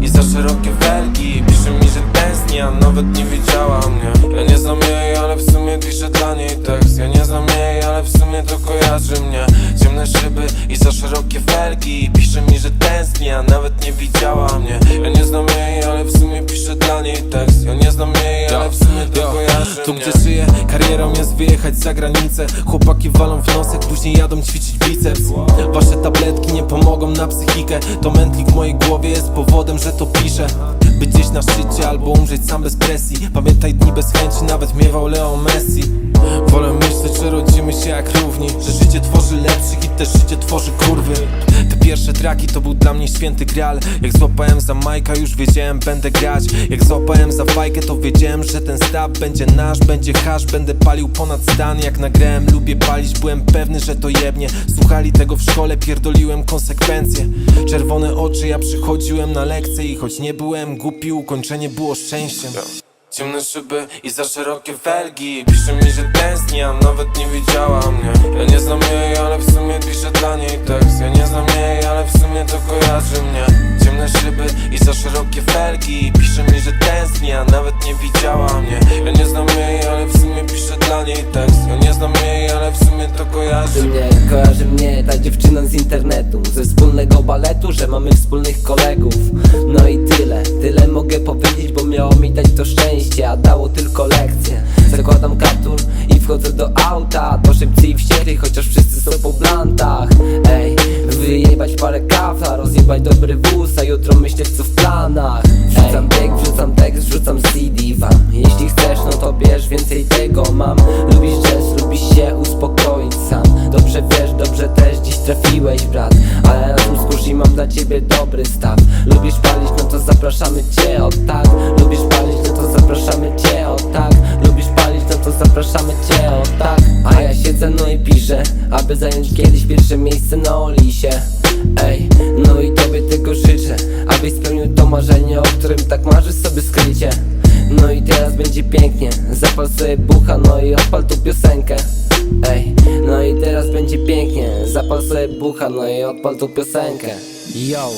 i za szerokie welki Pisze mi, że tęskni, a nawet nie widziała mnie. Ja nie znam jej, ale w sumie piszę dla niej tekst. Ja nie znam jej, ale w sumie to kojarzy mnie. Ciemne szyby i za szerokie felgi. Pisze mi, że tęskni, a nawet nie widziała mnie. Ja gdzie żyję, karierą jest wyjechać za granicę. Chłopaki walą w nosek, później jadą ćwiczyć biceps. Wasze tabletki nie pomogą na psychikę. To mętlik w mojej głowie jest powodem, że to piszę. Być gdzieś na szczycie albo umrzeć sam bez presji. Pamiętaj dni bez chęci, nawet miewał Leo Messi Wolę myśleć, że rodzimy się jak równi Że życie tworzy lepszych i też życie tworzy kurwy. Te pierwsze traki to był dla mnie święty graal Jak złapałem za Majka już wiedziałem będę grać. Jak złapałem za fajkę to wiedziałem, że ten staw będzie nasz Będzie hasz, będę palił ponad stan Jak nagrałem. Lubię palić, byłem pewny, że to jebnie. Słuchali tego w szkole, pierdoliłem konsekwencje. Czerwone oczy, ja przychodziłem na lekcje I choć nie byłem głupi, ukończenie było szczęściem Ciemne szyby i za szerokie felgi. Pisze mi, że tęskni, a nawet nie widziała mnie Ja nie znam jej, ale w sumie piszę dla niej tekst. Ja nie znam jej, ale w sumie to kojarzy mnie. Ciemne szyby i za szerokie felgi. Pisze mi, że tęskni, a nawet nie widziała mnie Ja kojarzy. Mnie, kojarzy mnie ta dziewczyna z internetu Ze wspólnego baletu, że mamy wspólnych kolegów. No i tyle, tyle mogę powiedzieć, bo miało mi dać to szczęście A dało tylko lekcje. Zakładam kaptur i wchodzę do auta To szybcy i wściekli, chociaż wszyscy są po blantach. Ej, wyjebać parę kaw, a rozjebać dobry wóz A jutro trafiłeś brat. Ale na tym skórz i mam dla ciebie dobry staw. Lubisz palić, no to zapraszamy cię, o tak. Lubisz palić, no to zapraszamy cię, o tak. Lubisz palić, no to zapraszamy cię, o tak. A ja siedzę, no i piszę Aby zająć kiedyś pierwsze miejsce na Olisie. Ej, no i tobie tego życzę Abyś spełnił to marzenie, o którym tak marzysz sobie skrycie. No i teraz będzie pięknie Zapal sobie bucha, no i odpal tu piosenkę Ej, no i teraz będzie pięknie. Zapal sobie bucha, no i odpal tu piosenkę. Yo.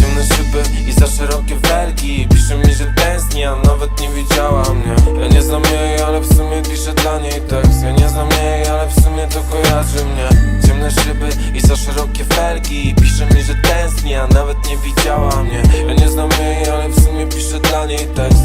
Ciemne szyby i za szerokie felgi. Pisze mi, że tęskni, a nawet nie widziała mnie Ja nie znam jej, ale w sumie piszę dla niej tekst. Ja nie znam jej, ale w sumie to kojarzy mnie. Ciemne szyby i za szerokie felgi. Pisze mi, że tęskni, a nawet nie widziała mnie Ja nie znam jej, ale w sumie piszę dla niej tekst